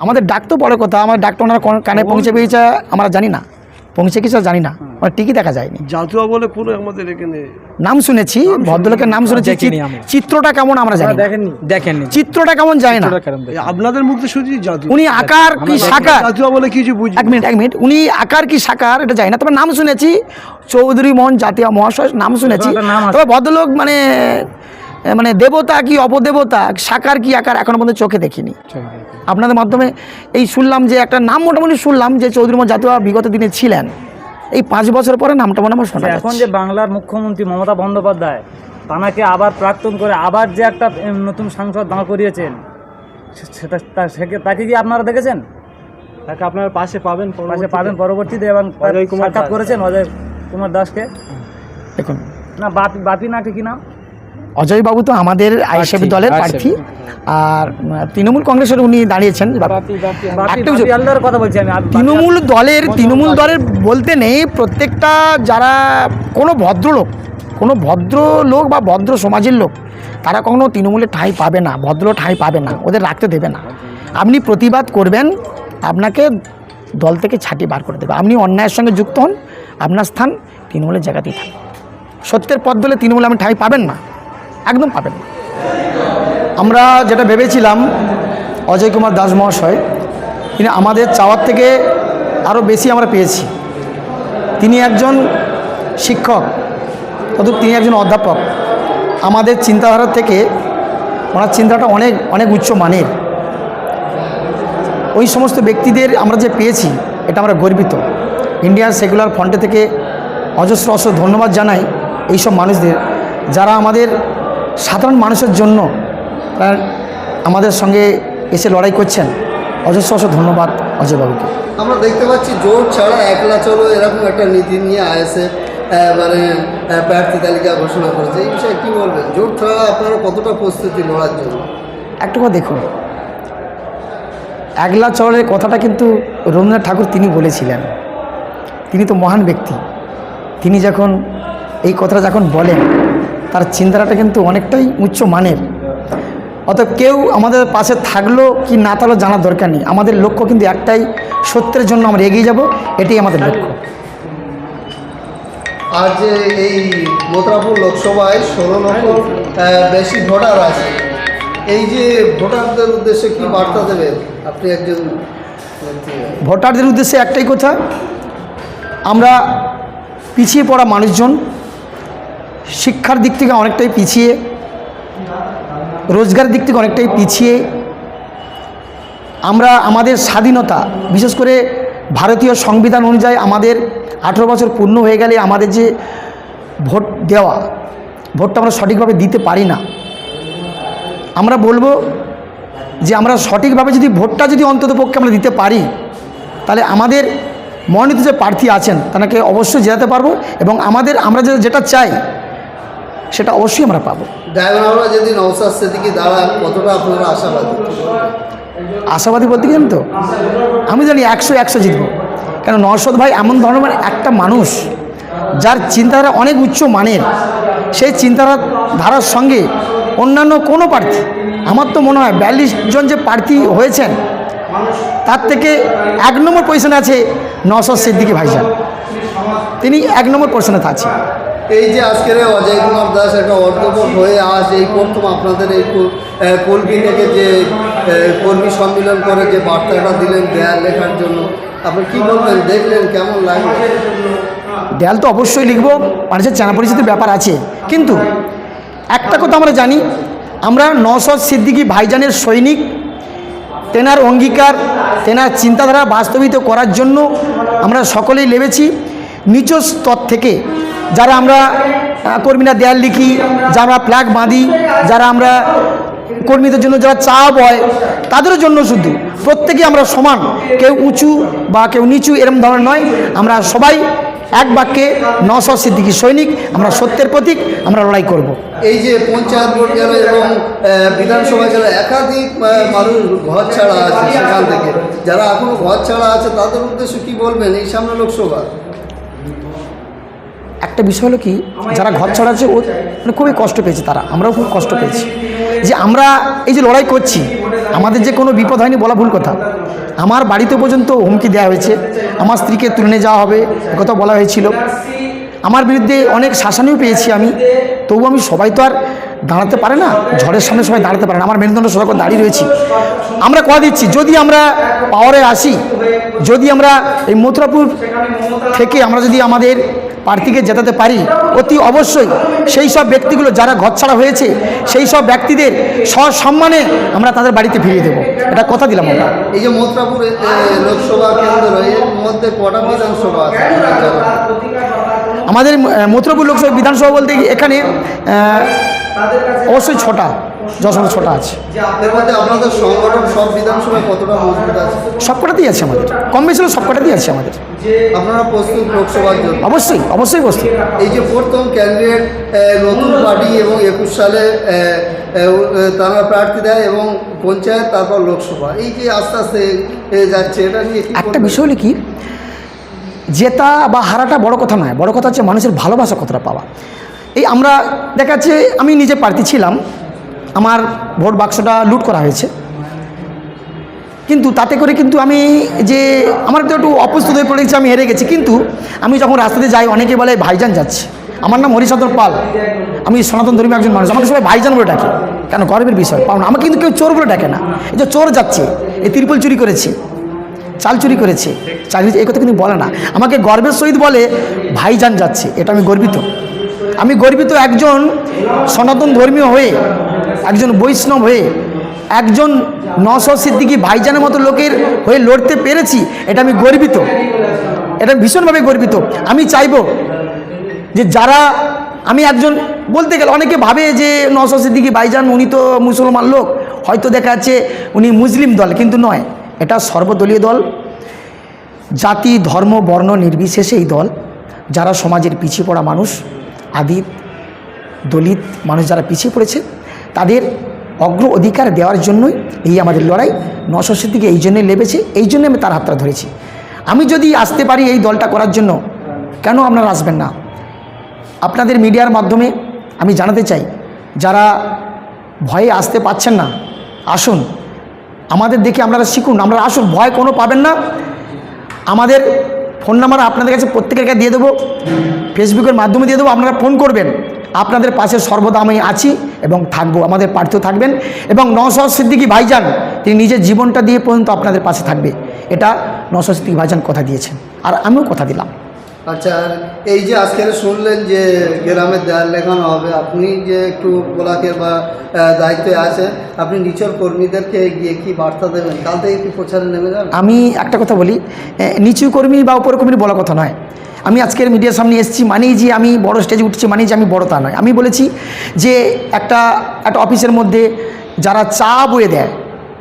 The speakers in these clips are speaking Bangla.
আমাদের ডাক তো বড় কথা আমার ডাকটা ওনার কানে পৌঁছে পেয়েছে আমরা জানি না। পৌঁছে কিছু জানি না আমার টিকি দেখা যায়নি। জাতুয়া বলে কোনো আমাদের এখানে নাম শুনেছি ভদ্রলোকের নাম শুনেছি চিত্রটা কেমন আমরা জানি না। দেখেননি। দেখেননি। চিত্রটা কেমন যায় না। আপনাদের মুখে শুধু জাতু উনি আকার কি সাকার জাতুয়া বলে কিছু বুঝি এক মিনিট এক মিনিট। উনি আকার কি সাকার এটা যায় না তবে নাম শুনেছি। চৌধুরী মোহন জাতীয় মহাশয় নাম শুনেছি। নাম তবে ভদ্রলোক মানে মানে দেবতা কি অপদেবতা সাকার কি আকার এখনও পর্যন্ত চোখে দেখিনি। আপনাদের মাধ্যমে এই শুনলাম যে একটা নাম মোটামুটি শুনলাম যে চৌধুরী মোহন জাতীয় বিগত দিনে ছিলেন। এই পাঁচ বছর পরে নামটা মনে আমার শোনা এখন যে বাংলার মুখ্যমন্ত্রী মমতা বন্দ্যোপাধ্যায় তানাকে আবার প্রাক্তন করে আবার যে একটা নতুন সাংসদ দাঁড় করিয়েছেন সেটা তাকে কি আপনারা দেখেছেন? তাকে আপনার পাশে পাবেন পাশে পাবেন পরবর্তীতে। এবং অজয় কুমার সাক্ষাৎ করেছেন অজয় কুমার দাসকে। দেখুন। না বাপি বাপি না কি নাম? অজয় বাবু তো আমাদের আইএসএফ দলের প্রার্থী। আর তৃণমূল কংগ্রেসের উনি দাঁড়িয়েছেন। কথা বলছি আমি তৃণমূল দলের তৃণমূল দলের বলতে নেই প্রত্যেকটা যারা কোনো ভদ্রলোক কোনো ভদ্র লোক বা ভদ্র সমাজের লোক তারা কখনো তৃণমূলের ঠাঁই পাবে না ভদ্র ঠাঁই পাবে না ওদের রাখতে দেবে না। আপনি প্রতিবাদ করবেন আপনাকে দল থেকে ছাটি বার করে দেবে। আপনি অন্যায়ের সঙ্গে যুক্ত হন আপনার স্থান তৃণমূলের জায়গাতেই থাকবে। সত্যের পথ বলে তৃণমূল আপনি ঠাঁই পাবেন না। একদম পাবেন। আমরা যেটা ভেবেছিলাম, অজয় কুমার দাস মহাশয়, তিনি আমাদের চাওয়ার থেকে আরও বেশি আমরা পেয়েছি। তিনি একজন শিক্ষক, অথবা তিনি একজন অধ্যাপক। আমাদের চিন্তাধারা থেকে ওনার চিন্তাটা অনেক অনেক উচ্চ মানের। ওই সমস্ত ব্যক্তিদের আমরা যে পেয়েছি, এটা আমরা গর্বিত। ইন্ডিয়ান সেকুলার ফ্রন্টে থেকে অজস্র অজস্র ধন্যবাদ জানাই এইসব মানুষদের, যারা আমাদের সাধারণ মানুষের জন্য তারা আমাদের সঙ্গে এসে লড়াই করছেন। অজস্র অজস্র ধন্যবাদ অজয়বাবুকে আমরা দেখতে পাচ্ছি জোট ছাড়া একলা চলো এরকম একটা নীতি নিয়ে আইএসএফ মানে প্রার্থী তালিকা ঘোষণা করেছে। এই বিষয়ে কী বলবেন? জোট ছাড়া আপনারা কতটা প্রস্তুতি লড়ার জন্য? একটু কথা দেখুন একলা চরের কথাটা কিন্তু রবীন্দ্রনাথ ঠাকুর তিনি বলেছিলেন। তিনি তো মহান ব্যক্তি। তিনি যখন এই কথাটা যখন বলেন তার চিন্তাটা কিন্তু অনেকটাই উচ্চ মানের। অতএব কেউ আমাদের পাশে থাকল কি না থাকল জানার দরকার নেই। আমাদের লক্ষ্য কিন্তু একটাই সত্যের জন্য আমরা এগিয়ে যাব এটাই আমাদের লক্ষ্য। আর যে এই মথুরাপুর লোকসভায় ষোলো লক্ষ বেশি ভোটার আছে এই যে ভোটারদের উদ্দেশ্যে কি বার্তা দেবেন? আপনি একজন ভোটারদের উদ্দেশ্যে একটাই কথা আমরা পিছিয়ে পড়া মানুষজন শিক্ষার দিক থেকে অনেকটাই পিছিয়ে, রোজগারের দিক থেকে অনেকটাই পিছিয়ে। আমরা আমাদের স্বাধীনতা, বিশেষ করে ভারতীয় সংবিধান অনুযায়ী আমাদের আঠেরো বছর পূর্ণ হয়ে গেলে আমাদের যে ভোট দেওয়া, ভোটটা আমরা সঠিকভাবে দিতে পারি না। আমরা বলব যে আমরা সঠিকভাবে যদি ভোটটা যদি অন্তত পক্ষে আমরা দিতে পারি, তাহলে আমাদের মনোনীত যে প্রার্থী আছেন, তাকে অবশ্যই জেতাতে পারব এবং আমাদের, আমরা যেটা চাই সেটা অবশ্যই আমরা পাবো। ড্রাইভাররা যদি নৌসাদ সেদিকে দাঁড়ান কতটা আপনারা আশাবাদী? আশাবাদী বলতে গেলেন তো? আমি জানি একশো একশো জিতবো। কেন নরসদ ভাই এমন ধরনের একটা মানুষ যার চিন্তাধারা অনেক উচ্চ মানের সেই চিন্তাধারা ধারার সঙ্গে অন্যান্য কোনো প্রার্থী আমার তো মনে হয় বিয়াল্লিশ জন যে প্রার্থী হয়েছেন তার থেকে এক নম্বর পজিশনে আছে নসদ সিদ্দিকি ভাইজান। তিনি এক নম্বর পজিশনে আছে এই যে আজকের অজয় কুমার দাস একটা অর্থপর হয়ে আজ এই প্রথম আপনাদের এই কলকি থেকে যে কর্মী সম্মেলন করে যে বার্তাটা দিলেন দেয়াল লেখার জন্য, আপনি কি বলবেন? দেখলেন কেমন লাগল? দেয়াল তো অবশ্যই লিখব, মানুষের চেনা পরিচিতির ব্যাপার আছে। কিন্তু একটা কথা আমরা জানি, আমরা নসদ সিদ্দিকি ভাইজানের সৈনিক, তেনার অঙ্গীকার, তেনার চিন্তাধারা বাস্তবিত করার জন্য আমরা সকলেই লেবেছি। নিচ স্তর থেকে যারা আমরা কর্মীরা দেয়াল লিখি, যারা আমরা ফ্ল্যাগ বাঁধি, যারা আমরা কর্মীদের জন্য যারা চা বয়, তাদের জন্য শুধু প্রত্যেকে আমরা সমান, কেউ উঁচু বা কেউ নিচু এরম ধরনের নয়। আমরা সবাই এক বাক্যে নশো সিদ্দিকি সৈনিক, আমরা সত্যের প্রতীক, আমরা লড়াই করব। এই যে পঞ্চায়েত ভোট গেল এবং বিধানসভা গেল, একাধিক মানুষ ঘর ছাড়া আছে সেখান থেকে। যারা এখনও ঘর ছাড়া আছে, তাদের উদ্দেশ্যে কি বলবেন এই সামনে লোকসভা? একটা বিষয় হলো কি, যারা ঘর ছড়াচ্ছে ও মানে খুবই কষ্ট পেয়েছে তারা, আমরাও খুব কষ্ট পেয়েছি। যে আমরা এই যে লড়াই করছি, আমাদের যে কোনো বিপদ হয়নি বলা ভুল কথা। আমার বাড়িতে পর্যন্ত হুমকি দেওয়া হয়েছে, আমার স্ত্রীকে তুলে যাওয়া হবে কথা বলা হয়েছিল। আমার বিরুদ্ধে অনেক শাসানিও পেয়েছি আমি, তবু আমি সবাই তো আর দাঁড়াতে পারে না, ঝড়ের সামনে সবাই দাঁড়াতে পারে না, আমার মেরুদণ্ড সবাই দাঁড়িয়ে রয়েছি। আমরা কথা দিচ্ছি, যদি আমরা পাওয়ারে আসি, যদি আমরা এই মথুরাপুর থেকে আমরা যদি আমাদের প্রার্থীকে জেতাতে পারি অতি অবশ্যই। সেই সব ব্যক্তিগুলো যারা ঘরছাড়া হয়েছে সেই সব ব্যক্তিদের সসম্মানে আমরা তাদের বাড়িতে ফিরিয়ে দেবো। এটা কথা দিলাম আমরা। এই যে মথুরাপুর লোকসভা কেন্দ্র এর মধ্যে কটা বিধানসভা? আমাদের মথুরাপুর লোকসভা বিধানসভা বলতে এখানে অবশ্যই ছটা। যশোর ছটা আছে। এর মধ্যে আপনাদের সংগঠন সব বিধানসভায় কতটা মজবুত আছে? সবকটাতেই আছে আমাদের। কম বেশি হলেও সবকটাতেই আছে আমাদের। আপনারা প্রস্তুত লোকসভার জন্য। অবশ্যই অবশ্যই বস্তু এই যে প্রথম ক্যান্ডিডেট নতুন পার্টি এবং একুশ সালে তারা প্রার্থী দেয় এবং পঞ্চায়েত তারপর লোকসভা। এই যে আস্তে আস্তে যাচ্ছে এটা নিয়ে একটা বিষয় হলো কি? জেতা বা হারাটা বড় কথা নয় বড় কথা হচ্ছে মানুষের ভালোবাসা কতটা পাওয়া। এই আমরা দেখাচ্ছে আমি নিজে প্রার্থী ছিলাম আমার ভোট বাক্সটা লুট করা হয়েছে। কিন্তু তাতে করে কিন্তু আমি যে আমার তো একটু অপ্রস্তুত হয়ে পড়েছি, আমি হেরে গেছি। কিন্তু আমি যখন রাস্তাতে যাই, অনেকে বলে ভাইজান যাচ্ছে। আমার নাম হরিচন্দ্র পাল। আমি সনাতন ধর্মী একজন মানুষ। আমাকে সবাই ভাইজান বলে ডাকে। কেন? গর্বের বিষয়। পাও না আমাকে কিন্তু কেউ চোর বলে ডাকে না। এই যে চোর যাচ্ছে, এই তিরপল চুরি করেছে, চাল চুরি করেছে, চাকরি এই কথা কিন্তু বলে না। আমাকে গর্বের সহিত বলে, ভাইজান যাচ্ছে। এটা আমি গর্বিত। আমি গর্বিত একজন সনাতন ধর্মীয় হয়ে একজন বৈষ্ণব হয়ে, একজন নশো সিদ্দিকি ভাইজানের মতো লোকের হয়ে লড়তে পেরেছি, এটা আমি গর্বিত। এটা ভীষণভাবে গর্বিত। আমি চাইব যে যারা, আমি একজন, বলতে গেলে অনেকে ভাবে যে নশো সিদ্দিকি ভাইজান উনি তো মুসলমান লোক, হয়তো দেখা যাচ্ছে উনি মুসলিম দল, কিন্তু নয়। এটা সর্বদলীয় দল। জাতি, ধর্ম, বর্ণ নির্বিশেষে এই দল। যারা সমাজের পিছিয়ে পড়া মানুষ আদি দলিত মানুষ যারা পিছিয়ে পড়েছে তাদের অগ্র অধিকার দেওয়ার জন্যই এই আমাদের লড়াই নশো সিদ্দিকে এই জন্যই লেবেছে, এই জন্য আমি তার হাতটা ধরেছি। আমি যদি আসতে পারি এই দলটা করার জন্য, কেন আপনারা আসবেন না? আপনাদের মিডিয়ার মাধ্যমে আমি জানাতে চাই, যারা ভয়ে আসতে পাচ্ছেন না, আসুন। আমাদের দেখে আপনারা শিখুন, আমরা আসুন, ভয় কোনো পাবেন না। আমাদের ফোন নাম্বার আপনাদের কাছে প্রত্যেকের কাছে দিয়ে দেবো, ফেসবুকের মাধ্যমে দিয়ে দেবো, আপনারা ফোন করবেন। আপনাদের পাশে সর্বদা আমি আছি এবং থাকব আমাদের প্রার্থীও থাকবেন। এবং নওশাদ সিদ্দিকী ভাইজান তিনি নিজের জীবনটা দিয়ে পর্যন্ত আপনাদের পাশে থাকবে। এটা নওশাদ সিদ্দিকী ভাইজান কথা দিয়েছেন। আর আমিও কথা দিলাম। আচ্ছা এই যে আজকে শুনলেন যে গ্রামের দেয়াল লেখানো হবে আপনি যে একটু ব্লকের বা দায়িত্বে আছেন আপনি নিচর কর্মীদেরকে গিয়ে কি বার্তা দেবেন? কাল থেকে কি প্রচারে নেমে যান আমি একটা কথা বলি নিচু কর্মী বা উপর কর্মী বলা কথা নয়। আমি আজকের মিডিয়ার সামনে এসেছি মানেই যে আমি বড় স্টেজে উঠছি, মানেই যে আমি বড় তা নয়। আমি বলেছি যে একটা একটা অফিসের মধ্যে যারা চা বয়ে দেয়,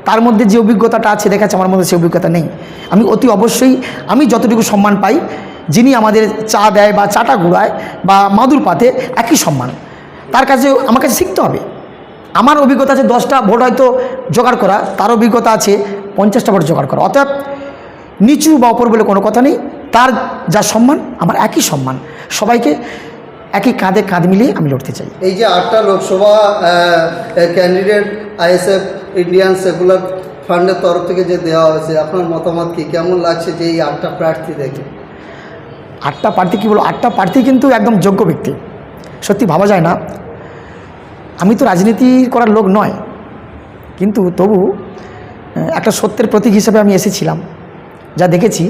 তার মধ্যে যে অভিজ্ঞতাটা আছে দেখাচ্ছে আমার মধ্যে সেই অভিজ্ঞতা নেই। আমি অতি অবশ্যই, আমি যতটুকু সম্মান পাই, যিনি আমাদের চা দেয় বা চাটা ঘুরায় বা মাদুর পাতে, একই সম্মান। তার কাছে, আমার কাছে শিখতে হবে। আমার অভিজ্ঞতা আছে দশটা ভোট হয়তো জোগাড় করা, তার অভিজ্ঞতা আছে পঞ্চাশটা ভোট জোগাড় করা। অর্থাৎ নিচু বা ওপর বলে কোনো কথা নেই। তার যা সম্মান আমার একই সম্মান। সবাইকে একই কাঁধে কাঁধ মিলিয়ে আমি লড়তে চাই। এই যে আটটা Lok Sabha candidate ISF Indian secular ফান্ডের তরফ থেকে যে দেওয়া হয়েছে আপনার মতামত কি? কেমন লাগছে যে এই আটটা প্রার্থী দেখে? আটটা প্রার্থী কী বলো? আটটা প্রার্থী কিন্তু একদম যোগ্য ব্যক্তি। সত্যি ভাবা যায় না। আমি তো রাজনীতি করার লোক নয়। কিন্তু তবু একটা সত্যের প্রতীক হিসেবে আমি এসেছিলাম। যা দেখেছি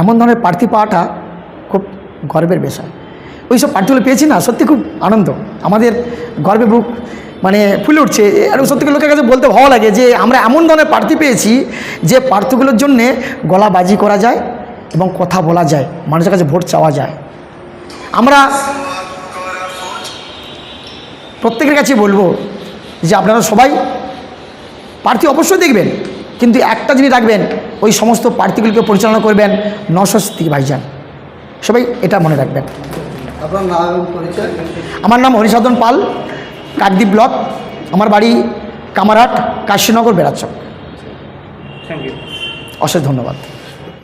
এমন ধরনের প্রার্থী পাওয়াটা খুব গর্বের বিষয়। ওই সব প্রার্থীগুলো পেয়েছি না, সত্যি খুব আনন্দ। আমাদের গর্বে বুক মানে ফুলে উঠছে। আর সত্যি লোকের কাছে বলতে ভালো লাগে যে, আমরা এমন ধরনের প্রার্থী পেয়েছি যে প্রার্থীগুলোর জন্যে গলাবাজি করা যায় এবং কথা বলা যায়, মানুষের কাছে ভোট চাওয়া যায়। আমরা প্রত্যেকের কাছে বলব যে আপনারা সবাই প্রার্থী অবশ্যই দেখবেন। কিন্তু একটা জিনিস রাখবেন ওই সমস্ত প্রার্থীগুলিকে পরিচালনা করবেন নশস্তি ভাইজান। সবাই এটা মনে রাখবেন। আপনার নাম এবং পরিচয়? আমার নাম হরিসাধন পাল কাকদ্বীপ ব্লক আমার বাড়ি কামারহাট কাশীনগর বেড়াচক। থ্যাংক ইউ অশেষ ধন্যবাদ।